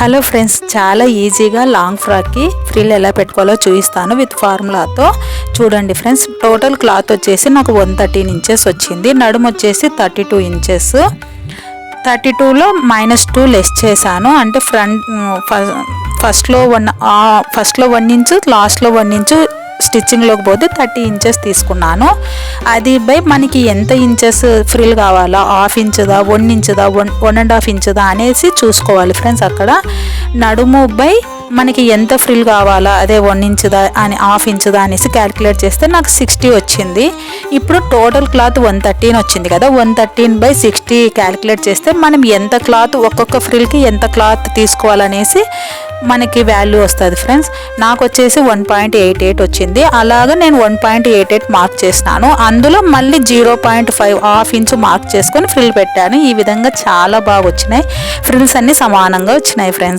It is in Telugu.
హలో ఫ్రెండ్స్ చాలా ఈజీగా లాంగ్ ఫ్రాక్కి ఫ్రిల్ ఎలా పెట్టుకోవాలో చూపిస్తాను విత్ ఫార్ములాతో. చూడండి ఫ్రెండ్స్ టోటల్ క్లాత్ వచ్చేసి నాకు వన్ థర్టీన్ ఇంచెస్ వచ్చింది. నడుము వచ్చేసి థర్టీ టూ ఇంచెస్. థర్టీ టూలో మైనస్ టూ లెస్ చేశాను. అంటే ఫ్రంట్ ఫస్ట్లో వన్ ఫస్ట్లో వన్ ఇంచు లాస్ట్లో వన్ ఇంచు స్టిచ్చింగ్లోకి పోతే థర్టీ ఇంచెస్ తీసుకున్నాను. అది బై మనకి ఎంత ఇంచెస్ ఫ్రిల్ కావాలా? హాఫ్ ఇంచుదా? వన్ ఇంచుదా? వన్ వన్ అండ్ హాఫ్ ఇంచుదా అనేసి చూసుకోవాలి ఫ్రెండ్స్ అక్కడ. నడుము బై మనకి ఎంత ఫ్రిల్ కావాలా? అదే వన్ ఇంచుదా అని హాఫ్ ఇంచుదా అనేసి క్యాలిక్యులేట్ చేస్తే నాకు సిక్స్టీ వచ్చింది. ఇప్పుడు టోటల్ క్లాత్ వన్ థర్టీన్ వచ్చింది కదా one thirteen by sixty calculate చేస్తే మనం ఎంత క్లాత్ ఒక్కొక్క ఫ్రిల్కి ఎంత క్లాత్ తీసుకోవాలనేసి మనకి వాల్యూ వస్తుంది ఫ్రెండ్స్ నాకు వచ్చేసి వన్ పాయింట్ ఎయిట్ ఎయిట్ వచ్చింది. అలాగా నేను one point eight eight mark చేసినాను. అందులో మళ్ళీ zero point five half inch mark చేసుకొని ఫ్రిల్ పెట్టాను. ఈ విధంగా చాలా బాగా వచ్చినాయి. ఫ్రిల్స్ అన్నీ సమానంగా వచ్చినాయి ఫ్రెండ్స్